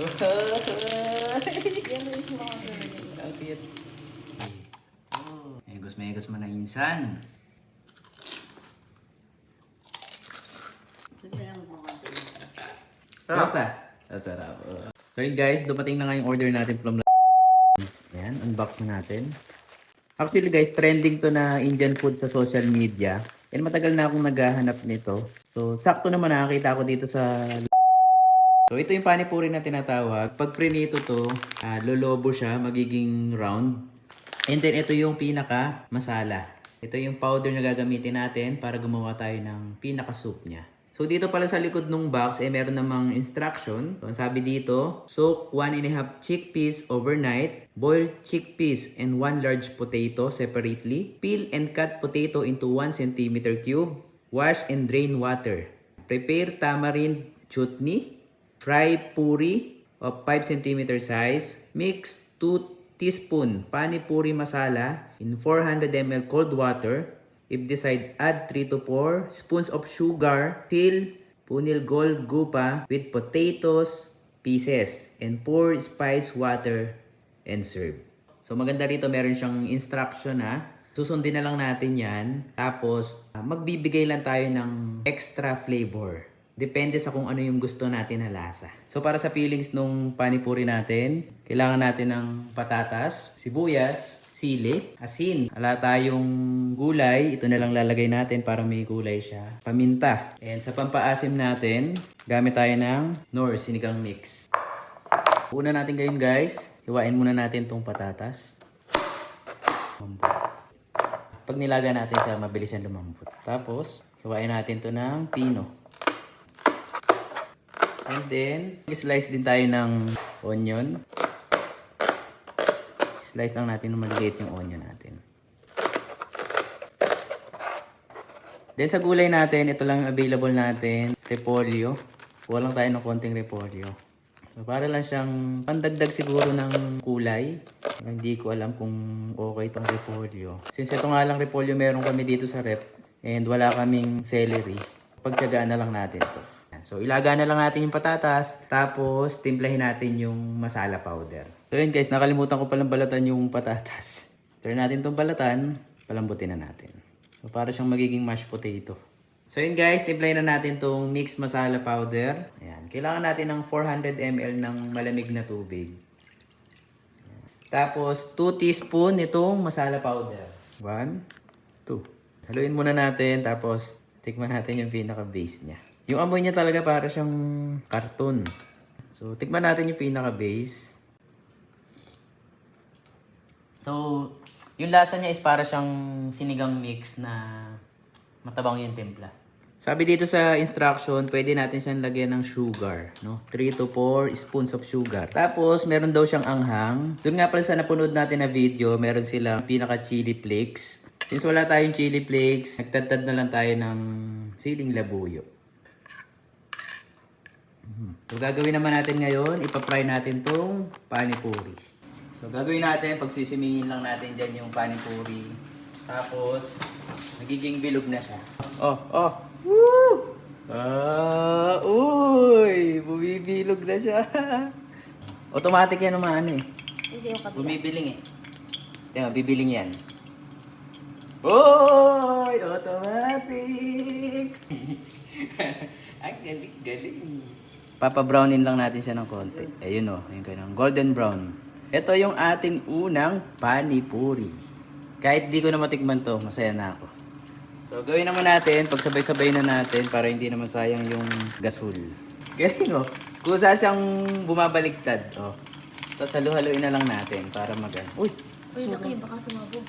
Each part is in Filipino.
Ang cute. Oh, megos-megos mo na insan. Basta. Ang sarap. So yun guys, dumating na nga yung order natin from Ayan, unbox na natin. Actually guys, trending to na Indian food sa social media. And matagal na akong naghahanap nito. So, sakto naman nakakita ko dito sa So, ito yung panipuri na tinatawag. Pag prinito to, ah, lolobo siya, magiging round. And then, ito yung pinaka masala. Ito yung powder na gagamitin natin para gumawa tayo ng pinaka soup niya. So, dito pala sa likod ng box, eh, meron namang instruction. So, ang sabi dito, soak 1 and a half chickpeas overnight, boil chickpeas and 1 large potato separately, peel and cut potato into 1 cm cube, wash and drain water. Prepare tamarind chutney, Fry puri of 5 cm size. Mix 2 teaspoon pani puri masala in 400 ml cold water. If decide, add 3 to 4 spoons of sugar. Fill punil gold gupa with potatoes pieces and pour spice water and serve. So maganda rito meron siyang instruction na susundin na lang natin yan. Tapos ah, magbibigay lang tayo ng extra flavor. Depende sa kung ano yung gusto natin na lasa. So para sa feelings nung panipuri natin, kailangan natin ng patatas, sibuyas, sili, asin. Wala tayong gulay, ito na lang lalagay natin para may gulay siya. Paminta. And sa pampaasim natin, gamit tayo ng Nor sinigang mix. Una natin ngayon guys, hiwain muna natin tong patatas. Pag nilaga natin siya, mabilis yan lumambot. Tapos, hiwain natin to ng pino. And then, slice din tayo ng onion. Slice lang natin ng maliit yung onion natin. Then sa gulay natin, ito lang available natin. Repolyo. Kuha lang tayo ng konting repolyo. So para lang siyang pandagdag siguro ng kulay. Hindi ko alam kung okay itong repolyo. Since ito nga lang repolyo meron kami dito sa rep and wala kaming celery, pagtyagaan na lang natin to. So, ilaga na lang natin yung patatas, tapos timplahin natin yung masala powder. So, yun guys, nakalimutan ko palang balatan yung patatas. Turn natin tong balatan, palambutin na natin. So, para siyang magiging mashed potato. So, yun guys, timplahin na natin tong mixed masala powder. Ayan. Kailangan natin ng 400 ml ng malamig na tubig. Tapos, 2 teaspoon itong masala powder. 1, 2. Haluin muna natin, tapos tikman natin yung pinaka-base niya. Yung amoy niya talaga para siyang karton. So, tikman natin yung pinaka-base. So, yung lasa niya is para siyang sinigang mix na matabang yung timpla. Sabi dito sa instruction, pwede natin siyang lagyan ng sugar, no? 3 to 4 spoons of sugar. Tapos, meron daw siyang anghang. Doon nga pala sa napunod natin na video, meron silang pinaka chili flakes. Since wala tayong chili flakes, nagtadtad na lang tayo ng siling labuyo. So, gagawin naman natin ngayon, ipapry natin tong panipuri. So, gagawin natin, pagsisimingin lang natin dyan yung panipuri. Tapos, nagiging bilog na siya. Oh, oh! Woo! Ah, uy! Bumibilog na siya. Automatic yan naman ano eh. Hindi yung kabila. Bumibiling eh. Tingnan, bibiling yan. Oy! Automatic! Ang galing, galing. Papa-brownin lang natin siya ng konti. Ayun o, yung ganun. Golden brown. Ito yung ating unang panipuri. Kahit di ko na matikman to, masaya na ako. So, gawin naman natin, pagsabay-sabay na natin para hindi naman sayang yung gasol. Galing o. Kusa siyang bumabaligtad. O. Tapos halu-haluin na lang natin para mag Uy! Uy, laki, baka sumabog.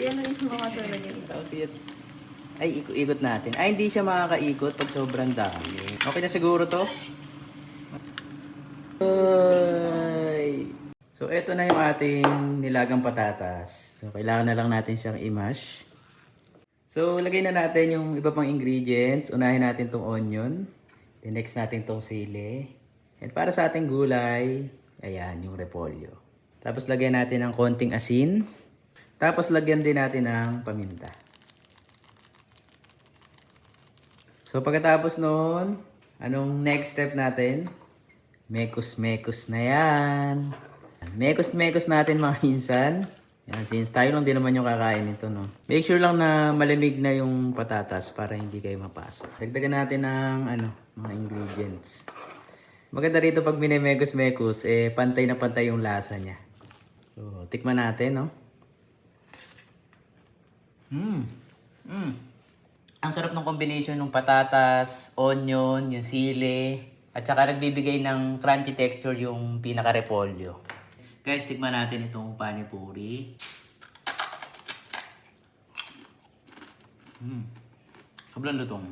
Yan na yung mga yun. Bakit? Ay, ikot-ikot natin. Ay, hindi siya makakaikot pag sobrang dami. Okay na siguro to? Ay. So, eto na yung ating nilagang patatas. So, kailangan na lang natin siyang i-mash. So, lagay na natin yung iba pang ingredients. Unahin natin tong onion. Then next natin tong sili. And para sa ating gulay, ayan, yung repolyo. Tapos lagyan natin ng konting asin. Tapos lagyan din natin ng paminta. So pagkatapos noon, anong next step natin? Mekos-mekos na yan. Mekos-mekos natin mga insan. Yan, since tayo lang din naman yung kakain nito, no? Make sure lang na malamig na yung patatas para hindi kayo mapasok. Dagdagan natin ng, ano, mga ingredients. Maganda rito pag minemekos-mekos, eh, pantay na pantay yung lasa niya. So, tikman natin, no? Mmm. Mmm. Ang sarap ng combination ng patatas, onion, yung sili, at saka nagbibigay ng crunchy texture yung pinaka-repolyo. Guys, tikman natin itong panipuri. Mmm. Sobrang lutong.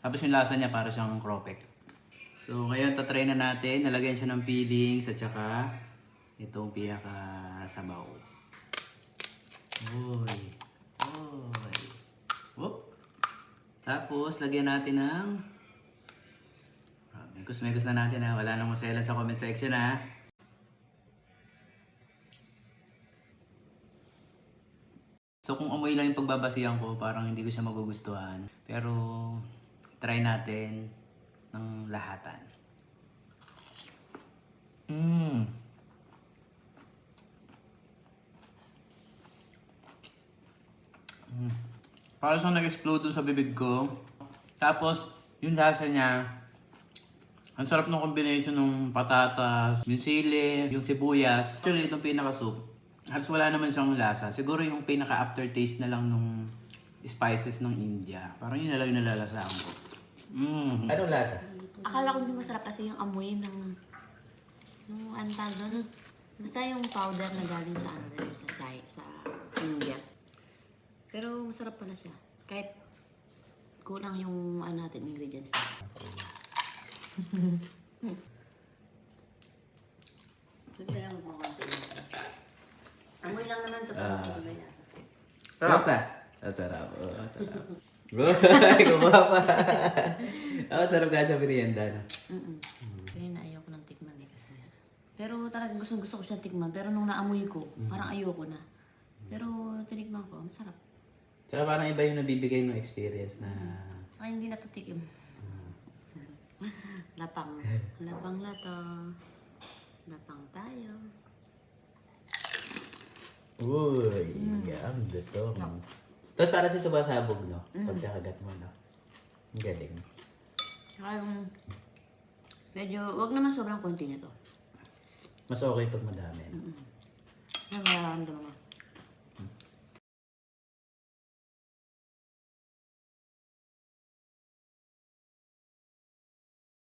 Tapos yung lasa niya para siyang cropek. So, ngayon tatry na natin. Nalagyan siya ng peelings at saka itong pinaka-sabaw. Uy. Uy. Whoop. Tapos, lagyan natin ng... Ah, Mekos-mekos na natin ha. Wala nang maselan sa comment section ha. So kung amoy lang yung pagbabasihan ko, parang hindi ko siya magugustuhan. Pero try natin ng lahatan. Mmm. Para siyang nag-explode dun sa bibig ko. Tapos, yung lasa niya, ang sarap ng combination ng patatas, yung sili, yung sibuyas. Actually, itong pinaka-soup. Halos wala naman siyang lasa. Siguro yung pinaka-aftertaste na lang nung spices ng India. Parang yun na lang yung nalalasaan ko. Mm. Anong lasa? Akala ko hindi masarap kasi yung amoy ng... Nung tawag doon? Basta yung powder na galing sa ano sa Chai, sa India. Pero masarap pala siya. Kahit kulang yung ano natin ingredients. Sige lang mo. Amoy lang naman to pero Ah. lasa. Basta. Ang sarap. Oh, ang sarap. Ay, gumawa pa. Ang sarap ka sa merienda. no? Mm-mm. Kaya na ayoko ng tikman eh kasi. Pero talagang gusto gusto ko siya tikman. Pero nung naamoy ko, parang ayoko na. Pero tinikman ko, masarap. Tsaka parang iba yung nabibigay ng experience na... Ay, hindi na to tikim. Lapang. Lapang na to. Lapang tayo. Uy, ang dutong. Tapos para siya sumasabog, no? Mm. Pag kakagat mo, no? Ang galing. Saka yung... Medyo, wag naman sobrang konti nito. Mas okay pag madami. no? Nararamdaman mo.